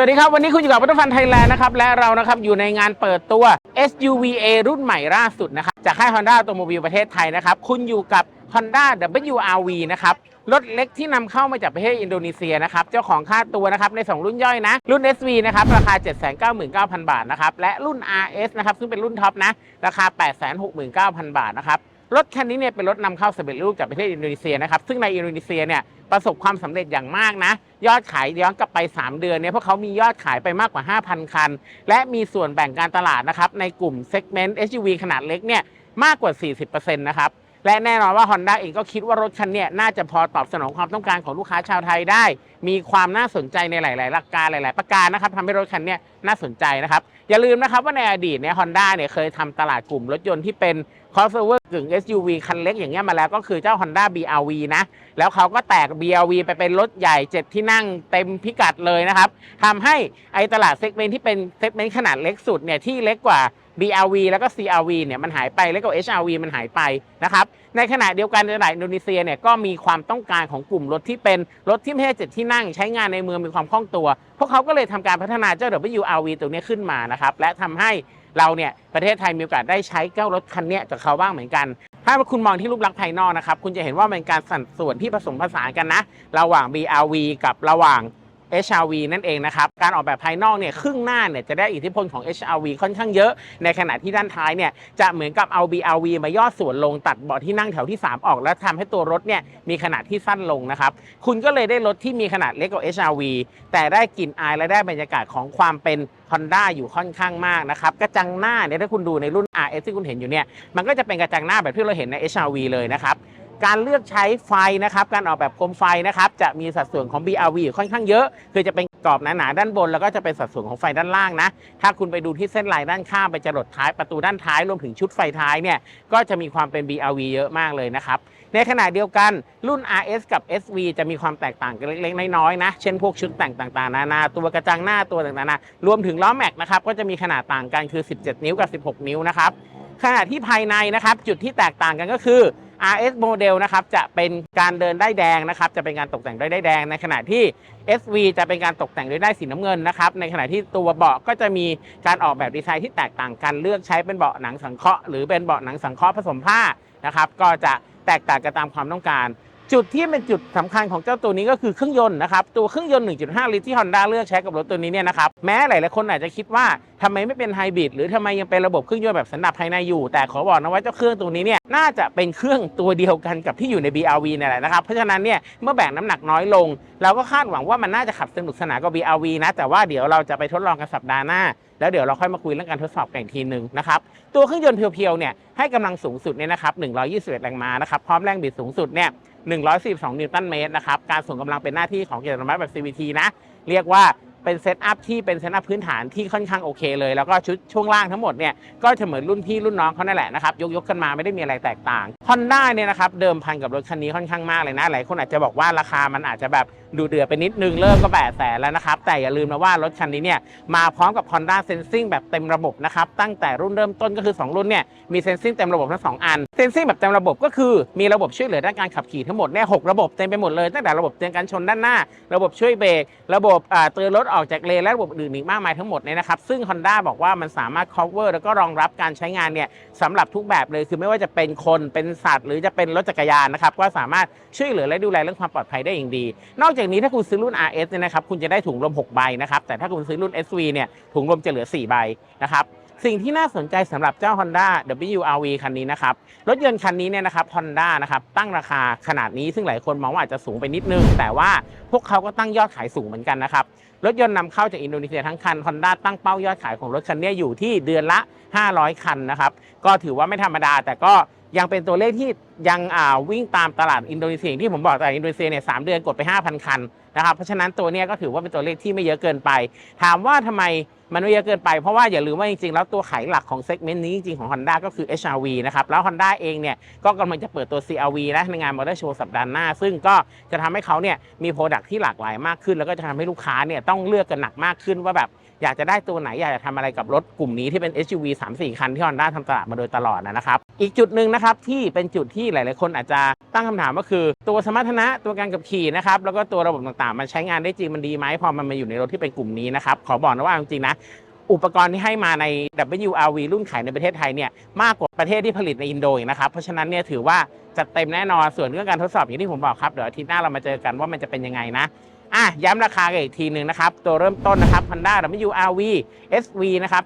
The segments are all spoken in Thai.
สวัสดีครับวันนี้คุณอยู่กับวัตถุฟันไทยแลนด์นะครับและเรานะครับอยู่ในงานเปิดตัว SUVA รุ่นใหม่ล่าสุดนะครับจากค่าย Honda a u t o m o b i l ประเทศไทยนะครับคุณอยู่กับ Honda WRV นะครับรถเล็กที่นำเข้ามาจากประเทศอินโดนีเซียนะครับเจ้าของค่าตัวนะครับใน 2 รุ่นย่อยนะ รุ่น SV นะครับราคา 799,000 บาทนะครับและรุ่น RS นะครับซึ่งเป็นรุ่นท็อปนะราคา 869,000 บาทนะครับรถคันนี้เนี่ยเป็นรถนำเข้าสำเร็จรูปจากประเทศอินโดนีเซียนะครับซึ่งในอินโดนีเซียเนี่ย ประสบความสำเร็จอย่างมากนะ ยอดขายย้อนกลับไป 3 เดือนเนี่ยพวกเขามียอดขายไปมากกว่า 5,000 คัน และมีส่วนแบ่งการตลาดนะครับในกลุ่มเซกเมนต์ SUV ขนาดเล็กเนี่ยมากกว่า 40%นะครับ และแน่นอนว่า Honda เองก็คิดว่ารถคันนี้น่าจะพอตอบสนองความต้องการของลูกค้าชาวไทยได้ มีความน่าสนใจในหลาย ๆ หลักการหลาย ๆ ประการนะครับทำให้รถคันนี้น่าสนใจนะครับ อย่าลืมนะครับว่าในอดีตเนี่ย Honda เนี่ยเคยทำตลาดกลุ่มรถยนต์ที่เป็น crossover กึ่ง SUV คันเล็กอย่างเงี้ยมาแล้วก็คือเจ้า Honda BRV นะ แล้วเขาก็แตก BRV ไปเป็นรถใหญ่ 7 ที่นั่งเต็มพิกัดเลยนะครับทำให้ไอตลาดเซกเมนต์ที่เป็นเซกเมนต์ขนาดเล็กสุดเนี่ยที่เล็กกว่า BRV แล้วก็ CRV เนี่ยมันหายไปแล้วก็ HRV มันหายไปนะครับในขณะเดียวกันในตลาดอินโดนีเซียเนี่ยก็มีความต้องการของกลุ่มรถที่เป็นรถที่ไม่ใช่เจ็ดที่นั่งใช้งานในเมืองมีความคล่องตัว พวกเขาก็เลยทำการพัฒนาเจ้า WRV ตัวนี้ขึ้นมานะครับและทำให้เราเนี่ยประเทศไทยมีโอกาสได้ใช้เจ้ารถคันนี้จากเขาบ้างเหมือนกัน ถ้าคุณมองที่รูปลักษณ์ภายนอกนะครับคุณจะเห็นว่าเป็นการสัดส่วนที่ผสมผสานกันนะ ระหว่าง BRV กับระหว่าง HRV นั่นเองนะครับ การออกแบบภายนอกเนี่ยครึ่งหน้าเนี่ยจะได้อิทธิพลของ HRV ค่อนข้างเยอะ ในขณะที่ด้านท้ายเนี่ยจะเหมือนกับเอา BRV มาย่อส่วนลงตัดเบาะที่นั่งแถวที่ 3 ออกแล้วทำให้ตัวรถเนี่ยมีขนาดที่สั้นลงนะครับ คุณก็เลยได้รถที่มีขนาดเล็กกว่า HRV แต่ได้กลิ่นอายและได้บรรยากาศของความเป็น Honda อยู่ค่อนข้างมากนะครับ กระจังหน้าเนี่ยถ้าคุณดูในรุ่น RS ที่คุณเห็นอยู่เนี่ยมันก็จะเป็นกระจังหน้าแบบที่เราเห็นใน HRV เลยนะครับ การเลือกใช้ไฟนะครับ การออกแบบโคมไฟนะครับ จะมีสัดส่วนของ BRV อยู่ค่อนข้างเยอะ คือจะเป็นกรอบหนาๆด้านบน แล้วก็จะเป็นสัดส่วนของไฟด้านล่างนะ ถ้าคุณไปดูที่เส้นลายด้านข้างไปจรดท้ายประตูด้านท้ายรวมถึงชุดไฟท้ายเนี่ยก็จะมีความเป็น BRV เยอะมากเลยนะครับ ในขณะเดียวกันรุ่น RS กับ SV จะมีความแตกต่างกันเล็กๆน้อยๆนะ เช่นพวกชุดแต่งต่างๆนานาตัวกระจังหน้าตัวต่างๆนานารวมถึงล้อแม็กนะครับก็จะมีขนาดต่างกันคือ 17 นิ้วกับ 16 นิ้วนะครับขณะที่ภายในนะครับจุดที่แตกต่างกันก็คือ RS โมเดลนะครับจะเป็นการเดินได้แดงนะครับจะเป็นการตกแต่งด้วยได้แดง ในขณะที่ SV จะเป็นการตกแต่งด้วยได้สีน้ำเงินนะครับในขณะที่ตัวเบาะก็จะมีการออกแบบดีไซน์ที่แตกต่างกันเลือกใช้เป็นเบาะหนังสังเคราะห์หรือเป็นเบาะหนังสังเคราะห์ผสมผ้านะครับก็จะแตกต่างกันตามความต้องการ จุดที่เป็นจุดสำคัญของเจ้าตัวนี้ก็คือเครื่องยนต์นะครับ ตัวเครื่องยนต์ 1.5 ลิตรที่ Honda เลือกใช้กับรถตัวนี้เนี่ยนะครับแม้หลาย ๆ คนอาจจะคิดว่าทำไมไม่เป็นไฮบริดหรือทำไมยังเป็นระบบเครื่องยนต์แบบสันดาปภายในอยู่ แต่ขอบอกนะว่าเจ้าเครื่องตัวนี้เนี่ยน่าจะเป็นเครื่องตัวเดียวกันกับที่อยู่ใน BRV นี่แหละนะครับเพราะฉะนั้นเนี่ยเมื่อแบ่งน้ำหนักน้อยลง เราก็คาดหวังว่ามันน่าจะขับสนุกสนานกว่า BRV นะแต่ว่าเดี๋ยวเราจะไปทดลองกันสัปดาห์หน้าแล้วเดี๋ยวเราค่อยมาคุยเรื่องการทดสอบกันอีกทีหนึ่งนะครับ ตัวเครื่องยนต์เพียวๆเนี่ยให้กำลังสูงสุดเนี่ยนะครับ121 แรงม้านะครับ พร้อมแรงบิดสูงสุดเนี่ย 142 นิวตันเมตรนะครับ การส่งกำลังเป็นหน้าที่ของเกียร์อัตโนมัติแบบ CVT นะ เรียกว่า เป็นเซตอัพที่เป็นเซตอัพพื้นฐานที่ค่อนข้างโอเคเลย แล้วก็ชุดช่วงล่างทั้งหมดเนี่ยก็จะเหมือนรุ่นพี่รุ่นน้องเขานั่นแหละนะครับยกยกกันมาไม่ได้มีอะไรแตกต่าง Honda เนี่ยนะครับเดิมพันกับรถคันนี้ค่อนข้างมากเลยนะหลายคนอาจจะบอกว่าราคามันอาจจะแบบดูเดือดไปนิดนึงเริ่มก็แปดแสนแล้วนะครับแต่อย่าลืมนะว่ารถคันนี้เนี่ยมาพร้อมกับ Honda Sensing แบบเต็มระบบนะครับตั้งแต่รุ่นเริ่มต้นก็คือ 2 รุ่นเนี่ยมี Sensing เต็มระบบทั้งสองอัน Sensing แบบเต็มระบบก็คือมีระบบช่วยเหลือด้านการขับขี่ทั้งหมดเนี่ยหระบบเต็มไปหมดเลยตั้งแต่ระบบเตือนการชนด้านหน้า ระบบช่วยเบรกระบบเตือนรถออกจากเลนและระบบอื่นอีกมากมายทั้งหมดเนี่ยนะครับซึ่ง Honda บอกว่ามันสามารถ cover แล้วก็รองรับการใช้งานเนี่ยสำหรับทุกแบบเลย คือไม่ว่าจะเป็นคนเป็นสัตว์ หรือจะเป็นรถจักรยานนะครับก็สามารถช่วยเหลือและดูแลเรื่องความปลอดภัยได้อย่างดี นอกจากนี้ถ้าคุณซื้อรุ่น RS เนี่ยนะครับคุณจะได้ถุงลม6ใบนะครับแต่ถ้าคุณซื้อรุ่น SV เนี่ยถุงลมจะเหลือ 4 ใบนะครับ สิ่งที่น่าสนใจสำหรับเจ้า Honda WRV คันนี้นะครับ รถยนต์คันนี้เนี่ยนะครับ Honda นะครับ ตั้งราคาขนาดนี้ซึ่งหลายคนมองว่าอาจจะสูงไปนิดนึง แต่ว่าพวกเขาก็ตั้งยอดขายสูงเหมือนกันนะครับ รถยนต์นำเข้าจากอินโดนีเซียทั้งคัน Honda ตั้งเป้ายอดขายของรถคันนี้อยู่ที่เดือนละ 500 คันนะครับ ก็ถือว่าไม่ธรรมดาแต่ก็ ยังเป็นตัวเลขที่ยังวิ่งตามตลาดอินโดนีเซียที่ผมบอกตลาดอินโดนีเซียเนี่ยสามเดือนกดไป 5,000 คันนะครับเพราะฉะนั้นตัวนี้ก็ถือว่าเป็นตัวเลขที่ไม่เยอะเกินไป ถามว่าทำไมมันไม่เยอะเกินไปเพราะว่าอย่าลืมว่าจริงๆ แล้วตัวขายหลักของเซกเมนต์นี้จริงๆ ของ Honda ก็คือ HRV นะครับ แล้ว Honda เองเนี่ยก็กำลังจะเปิดตัว CRV นะในงานมอเตอร์โชว์สัปดาห์หน้า ซึ่งก็จะทำให้เขาเนี่ยมีโปรดักที่หลากหลายมากขึ้น แล้วก็จะทำให้ลูกค้าเนี่ยต้องเลือกกันหนักมากขึ้นว่าแบบอยากจะได้ตัวไหนอยากจะทำอะไรกับรถกลุ่มนี้ที่เป็น SUV 3-4 คันที่ Honda ทำตลาดมาโดยตลอดนะครับ อีกจุดหนึ่งนะครับที่เป็นจุดที่หลาย ๆ คนอาจจะตั้งคำถามก็คือ ตัวสมรรถนะตัวการขับขี่นะครับแล้วก็ตัวระบบต่าง ๆ มันใช้งานได้จริงมันดีไหมพอมันมาอยู่ในรถที่เป็นกลุ่มนี้นะครับขอบอกนะว่าจริง ๆ นะอุปกรณ์ที่ให้มาใน WRV รุ่นขายในประเทศไทยเนี่ยมากกว่าประเทศที่ผลิตในอินโดอีกนะครับ เพราะฉะนั้นเนี่ยถือว่าจัดเต็มแน่นอนส่วนเรื่องการทดสอบอย่างที่ผมบอกครับ เดี๋ยวอาทิตย์หน้าเรามาเจอกันว่ามันจะเป็นยังไงนะอะย้ำราคากันอีกทีหนึ่งนะครับ ตัวเริ่มต้นนะครับ Honda WRV SV นะครับ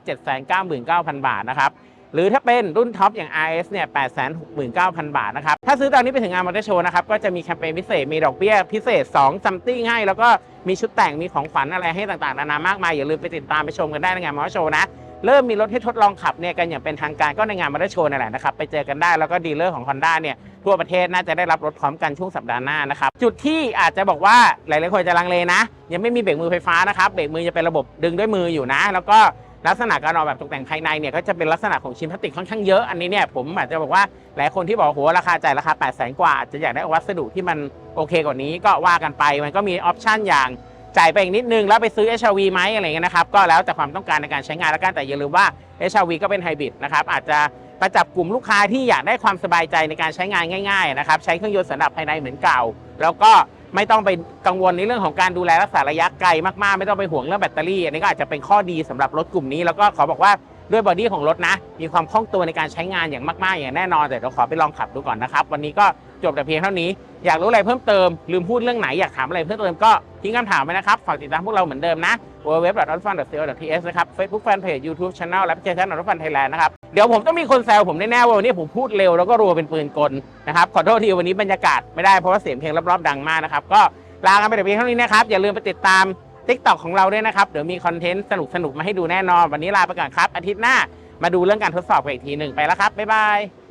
799,000 บาทนะครับ หรือถ้าเป็นรุ่นท็อปอย่าง RS เนี่ย 869,000 บาทนะครับ ถ้าซื้อตอนนี้ไปถึงงานมอเตอร์โชว์นะครับ ก็จะมีแคมเปญพิเศษ มีดอกเบี้ยพิเศษ2ซัมติ้งให้ แล้วก็มีชุดแต่ง มีของขวัญอะไรให้ต่างๆ นานามากมาย อย่าลืมไปติดตามไปชมกันได้ในงานมอเตอร์โชว์นะ เริ่มมีรถให้ทดลองขับเนี่ยกันอย่างเป็นทางการก็ในงานมอเตอร์โชว์นั่นแหละนะครับ ไปเจอกันได้ แล้วก็ดีลเลอร์ของ Honda เนี่ยทั่วประเทศน่าจะได้รับรถพร้อมกันช่วงสัปดาห์หน้านะครับ จุดที่อาจจะบอกว่าหลายๆคนจะลังเลนะ ยังไม่มีเบรกมือไฟฟ้านะครับ เบรกมือจะเป็นระบบดึงด้วยมืออยู่นะ แล้วก็ ลักษณะการออกแบบตกแต่งภายในเนี่ยก็จะเป็นลักษณะของชิ้นพลาสติกค่อนข้างเยอะอันนี้เนี่ยผมอาจจะบอกว่าหลายคนที่บอกว่าโหราคาจ่ายราคา8 0 0 0 0 0 กว่าจจะอยากได้วัสดุที่มันโอเคกว่านี้ก็ว่ากันไปมันก็มีออปชันอย่างจ่ายไปอีกนิดนึง แล้วไปซื้อ HRV ไหมอะไรเงี้ยนะครับก็แล้วแต่ความต้องการในการใช้งานแล้วกันแต่อย่าลืมว่า HRV ก็เป็นไฮบริดนะครับอาจจะประจับกลุ่มลูกค้าที่อยากได้ความสบายใจในการใช้งานง่ายๆนะครับใช้เครื่องยนต์สันดาปภายในเหมือนเก่า แล้วก็ ไม่ต้องไปกังวลในเรื่องของการดูแลรักษาระยะไกลมากๆ ไม่ต้องไปห่วงเรื่องแบตเตอรี่ อันนี้ก็อาจจะเป็นข้อดีสำหรับรถกลุ่มนี้ แล้วก็ขอบอกว่าด้วยบอดี้ของรถนะ มีความคล่องตัวในการใช้งานอย่างมากๆ อย่างแน่นอน แต่เดี๋ยวขอไปลองขับดูก่อนนะครับ วันนี้ก็จบแต่เพียงเท่านี้ อยากรู้อะไรเพิ่มเติม ลืมพูดเรื่องไหน อยากถามอะไรเพิ่มเติมก็ทิ้งคำถามไว้นะครับ ฝากติดตามพวกเราเหมือนเดิมนะ www.onfun.co.th นะครับ Facebook Fanpage YouTube Channel และแอปพลิเคชัน o n f u n Thailand นะครับ เดี๋ยวผมต้องมีคนแซวผมแน่ๆว่าวันนี้ผมพูดเร็วแล้วก็รัวเป็นปืนกลนะครับขอโทษทีวันนี้บรรยากาศไม่ได้เพราะว่าเสียงเพลงรอบๆดังมากนะครับก็ลากันไปแต่เพียงเท่านี้นะครับอย่าลืมไปติดตาม t ิ k t o k ของเราด้วยนะครับเดี๋ยวมีคอนเทนต์สนุกๆมาให้ดูแน่นอน วันนี้ลาไปก่อนครับอาทิตย์หน้ามาดูเรื่องการทดสอบกันอีกทีหนึ่งไปแล้วครับบ๊ายบาย